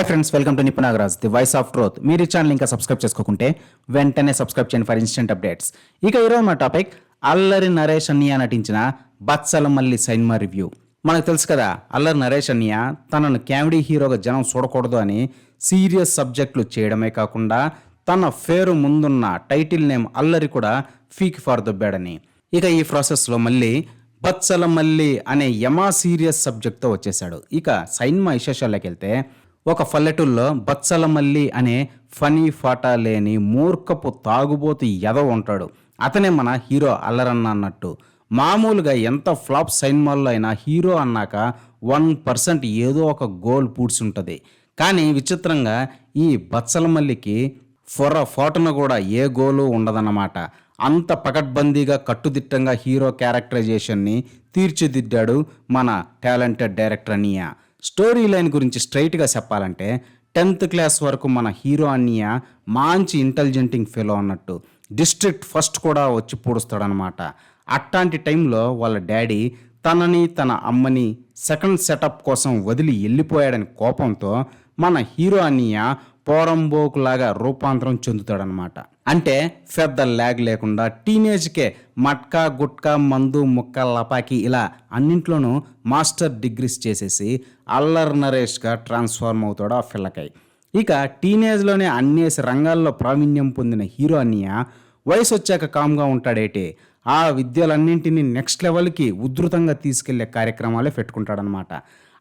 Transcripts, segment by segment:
Hi friends welcome to Nippu Nagaraj the voice of truth మీరు ఈ channel ఇంకా subscribe చేసుకోకుంటే వెంటనే సబ్స్క్రైబ్ చేయండి ఫర్ ఇన్స్టెంట్ అప్డేట్స్ ఇక ఈరోజు మా టాపిక్ అల్లరి నరేష్ అన్నయ్య నటించిన బత్సల మల్లి సైన్మా రివ్యూ మనకు తెలుసు కదా అల్లరి నరేష్ అన్నయ్య తనను కామెడీ హీరోగా జనం చూడకూడదు అని సీరియస్ సబ్జెక్టులు చేయడమే కాకుండా తన పేరు ముందున్న టైటిల్ నేమ్ అల్లరి కూడా ఫీక్ ఫార్ దొబ్బాడని ఇక ఈ ప్రాసెస్లో మళ్ళీ బత్సల మల్లి అనే యమా సీరియస్ సబ్జెక్ట్తో వచ్చేసాడు ఇక సైన్మా విశేషాల్లోకి వెళ్తే ఒక పల్లెటూల్లో బచ్చలమల్లి అనే ఫనీ ఫాటా లేని మూర్ఖపు తాగుబోతు ఎదవ ఉంటాడు. అతనే మన హీరో అల్లరన్న అన్నట్టు. మామూలుగా ఎంత ఫ్లాప్ సైన్మాల్లో అయినా హీరో అన్నాక వన్ పర్సెంట్ ఏదో ఒక గోల్ పూడ్చి ఉంటుంది కానీ విచిత్రంగా ఈ బచ్చలమల్లికి ఫొర ఫోటన కూడా ఏ గోలు ఉండదన్నమాట. అంత పకడ్బందీగా కట్టుదిట్టంగా హీరో క్యారెక్టరైజేషన్ని తీర్చిదిద్దాడు మన talented director Aniya. Story line గురించి స్ట్రైట్గా చెప్పాలంటే టెన్త్ క్లాస్ వరకు మన హీరో అన్నయ్య మంచి ఇంటెలిజెంటింగ్ ఫెలో అన్నట్టు. డిస్ట్రిక్ట్ ఫస్ట్ కూడా వచ్చి పూడుస్తాడనమాట అట్లాంటి టైంలో వాళ్ళ డాడీ తనని తన అమ్మని సెకండ్ సెటప్ కోసం వదిలి వెళ్ళిపోయాడని కోపంతో మన హీరో అన్నయ్య పోరంబోకులాగా రూపాంతరం చెందుతాడనమాట. అంటే పెద్ద ల్యాగ్ లేకుండా టీనేజ్కే మట్కా గుట్కా మందు ముక్క లపాకి ఇలా అన్నింట్లోనూ మాస్టర్ డిగ్రీస్ చేసేసి అల్లర్ నరేష్గా ట్రాన్స్ఫార్మ్ అవుతాడు ఆ పిల్లకాయ. ఇక టీనేజ్లోనే అన్నేసి రంగాల్లో ప్రావీణ్యం పొందిన హీరో అన్నయ్య వయసు వచ్చాక కామ్గా ఉంటాడేటి. ఆ విద్యలన్నింటినీ నెక్స్ట్ లెవెల్కి ఉధృతంగా తీసుకెళ్ళే కార్యక్రమాలే పెట్టుకుంటాడనమాట.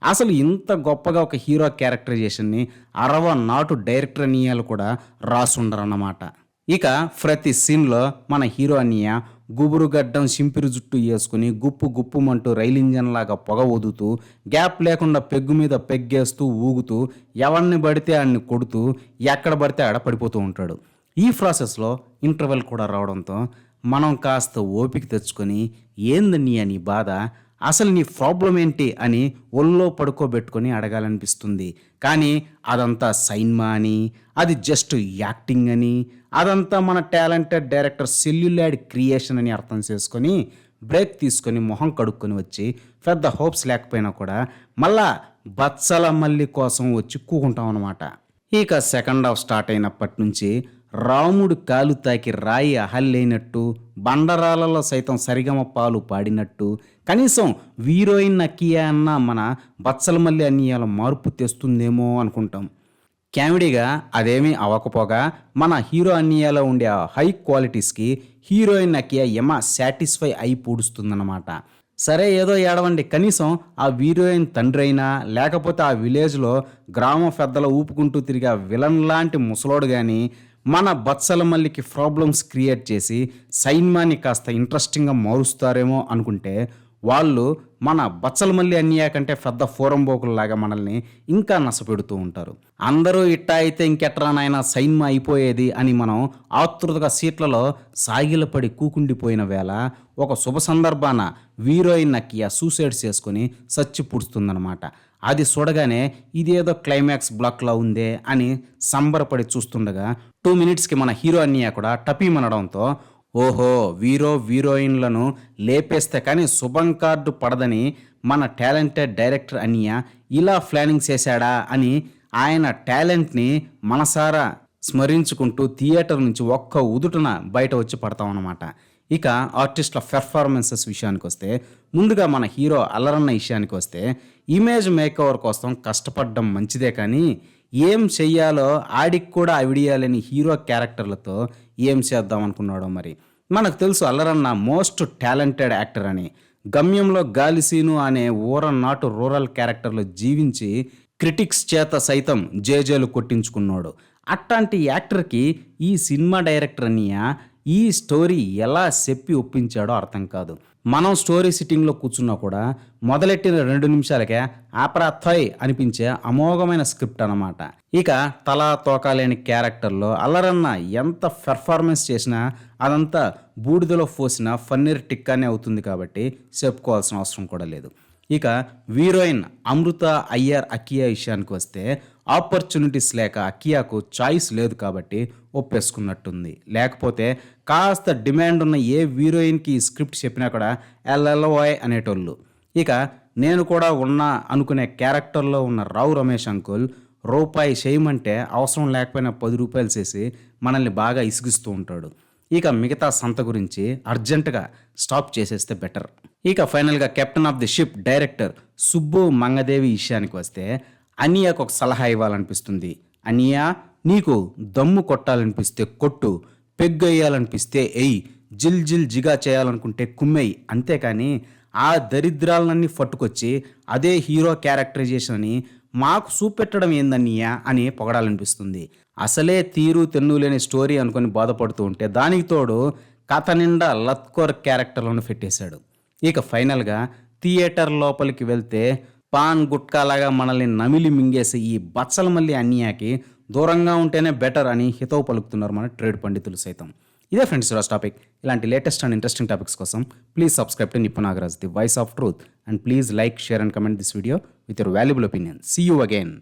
అసలు ఇంత గొప్పగా ఒక హీరో క్యారెక్టరైజేషన్ని అరవ నాటు డైరెక్టర్ అనియాలు కూడా రాసుండరన్నమాట. ఇక ప్రతి సీన్లో మన హీరో అనియ గుబురు గడ్డం సింపిరి జుట్టు వేసుకుని గుప్పు గుప్పుమంటూ రైలు ఇంజన్ లాగా పొగ వదుతూ గ్యాప్ లేకుండా పెగ్గు మీద పెగ్గేస్తూ ఊగుతూ ఎవరిని పడితే అన్ని కొడుతూ ఎక్కడ పడితే ఆడ పడిపోతూ ఉంటాడు. ఈ ప్రాసెస్లో ఇంటర్వెల్ కూడా రావడంతో మనం కాస్త ఓపిక తెచ్చుకొని ఏందని అని బాధ? అసలు నీ ప్రాబ్లం ఏంటి అని ఒళ్ళో పడుకోబెట్టుకొని అడగాలనిపిస్తుంది. కానీ అదంతా సైన్మా అని అది జస్ట్ యాక్టింగ్ అని అదంతా మన టాలెంటెడ్ డైరెక్టర్ సెల్యులాడ్ క్రియేషన్ అని అర్థం చేసుకొని బ్రేక్ తీసుకొని మొహం కడుక్కొని వచ్చి పెద్ద హోప్స్ లేకపోయినా కూడా మళ్ళా బత్సల మల్లి కోసం వచ్చి కూకుంటాం అనమాట ఇక సెకండ్ హాఫ్ స్టార్ట్ అయినప్పటి నుంచి రాముడు కాలు తాకి రాయి అహల్లైనట్టు బండరాలలో సైతం సరిగమ పాలు పాడినట్టు కనీసం వీరోయిన్ నకియా అన్న మన బత్సలమల్లి అన్యాల మార్పు తెస్తుందేమో అనుకుంటాం. కామెడీగా అదేమీ అవ్వకపోగా మన హీరో అన్యాలో ఉండే ఆ హై క్వాలిటీస్కి హీరోయిన్ నకియా యమ సాటిస్ఫై అయి పూడుస్తుందన్నమాట. సరే ఏదో ఏడవండి. కనీసం ఆ హీరోయిన్ తండ్రి అయినా లేకపోతే ఆ విలేజ్లో గ్రామ పెద్దల ఊపుకుంటూ తిరిగే విలన్ లాంటి ముసలోడు కానీ మన బత్సల మల్లికి ప్రాబ్లమ్స్ క్రియేట్ చేసి సైన్మాని కాస్త ఇంట్రెస్టింగ్గా మారుస్తారేమో అనుకుంటే వాళ్ళు మన బచ్చల మల్లి అన్యాయ కంటే పెద్ద ఫోరంబోకుల్లాగా మనల్ని ఇంకా నష్టపెడుతూ ఉంటారు. అందరూ ఇట్టా అయితే ఇంకెట్రానైనా సైన్మ అయిపోయేది అని మనం ఆతృతగా సీట్లలో సాగిలపడి కూకుండిపోయిన వేళ ఒక శుభ సందర్భాన వీరోయిన్ నక్కియా సూసైడ్ చేసుకొని సచ్చి పుడుస్తుందనమాట అది చూడగానే ఇదేదో క్లైమాక్స్ బ్లాక్లా ఉందే అని సంబరపడి చూస్తుండగా టూ మినిట్స్కి మన హీరో అన్నయ్య కూడా టపీమనడంతో ఓహో వీరో హీరోయిన్లను లేపేస్తే కానీ శుభం కార్డు పడదని మన టాలెంటెడ్ డైరెక్టర్ అన్నయ్య ఇలా ప్లానింగ్ చేశాడా అని ఆయన టాలెంట్ని మనసారా స్మరించుకుంటూ థియేటర్ నుంచి ఒక్క ఉదుటన బయట వచ్చి పడతాం అన్నమాట ఇక ఆర్టిస్టుల పెర్ఫార్మెన్సెస్ విషయానికి వస్తే ముందుగా మన హీరో అల్లరన్న విషయానికి వస్తే ఇమేజ్ మేకవర్ కోసం కష్టపడడం మంచిదే కానీ ఏం చెయ్యాలో ఆడికి కూడా అవిడియాలని హీరో క్యారెక్టర్లతో ఏం చేద్దాం అనుకున్నాడో మరి. మనకు తెలుసు అల్లరన్న మోస్ట్ టాలెంటెడ్ యాక్టర్ అని. గమ్యంలో గాలిసీను అనే ఊర నాటు రూరల్ క్యారెక్టర్లో జీవించి క్రిటిక్స్ చేత సైతం జేజేలు కొట్టించుకున్నాడు. అట్లాంటి యాక్టర్కి ఈ సినిమా డైరెక్టర్ అన్నయ్య ఈ స్టోరీ ఎలా చెప్పి ఒప్పించాడో అర్థం కాదు. మనం స్టోరీ సిట్టింగ్లో కూర్చున్నా కూడా మొదలెట్టిన రెండు నిమిషాలకే ఆపరాథాయ్ అనిపించే అమోఘమైన స్క్రిప్ట్ అన్నమాట. ఇక తల తోకాలేని క్యారెక్టర్లో అల్లరన్న ఎంత పెర్ఫార్మెన్స్ చేసినా అదంతా బూడిదలో పోసిన ఫన్నీర్ టిక్కానే అవుతుంది కాబట్టి చెప్పుకోవాల్సిన అవసరం కూడా లేదు. ఇక హీరోయిన్ అమృత అయ్యర్ అకియా విషయానికి వస్తే ఆపర్చునిటీస్ లేక అకియాకు చాయిస్ లేదు కాబట్టి ఒప్పేసుకున్నట్టుంది. లేకపోతే కాస్త డిమాండ్ ఉన్న ఏ హీరోయిన్కి ఈ స్క్రిప్ట్ చెప్పినా కూడా ఎల్ఎల్ఓయ్ అనేటోళ్ళు. ఇక నేను కూడా ఉన్నా అనుకునే క్యారెక్టర్లో ఉన్న రావు రమేష్ అంకుల్ రూపాయి చేయమంటే అవసరం లేకపోయినా పది రూపాయలు చేసి మనల్ని బాగా ఇసిగిస్తూ ఉంటాడు. ఇక మిగతా సంత గురించి అర్జెంటుగా స్టాప్ చేసేస్తే బెటర్ ఇక ఫైనల్గా captain of the ship director Subbu Mangadevi విషయానికి వస్తే అనియాకు ఒక సలహా ఇవ్వాలనిపిస్తుంది. అనియా నీకు దమ్ము కొట్టాలనిపిస్తే కొట్టు పెగ్గయ్యాలనిపిస్తే ఎయ్ జిల్ జిల్ జిగా చేయాలనుకుంటే కుమ్మెయ్. అంతేకాని ఆ దరిద్రాలన్నీ పట్టుకొచ్చి అదే హీరో క్యారెక్టరైజేషన్ అని మాకు చూపెట్టడం ఏందన్నయ్యా అని పొగడాలనిపిస్తుంది. అసలే తీరు తెన్ను లేని స్టోరీ అనుకొని బాధపడుతూ ఉంటే దానికి తోడు కథ నిండా లత్కోర్ క్యారెక్టర్లను పెట్టేశాడు. ఇక ఫైనల్గా థియేటర్ లోపలికి వెళ్తే పాన్ గుట్కాలాగా మనల్ని నమిలి మింగేసే ఈ బచ్చల మల్లి అన్యాకి దూరంగా ఉంటేనే బెటర్ అని హితవు పలుకుతున్నారు మన ట్రేడ్ పండితులు సైతం. ఇదే ఫ్రెండ్స్ ఈరోజు టాపిక్. ఇలాంటి లేటెస్ట్ అండ్ ఇంట్రెస్టింగ్ టాపిక్స్ కోసం please subscribe to Nippu Nagaraj the voice of truth. And please like share and comment this video with your valuable opinion. See you again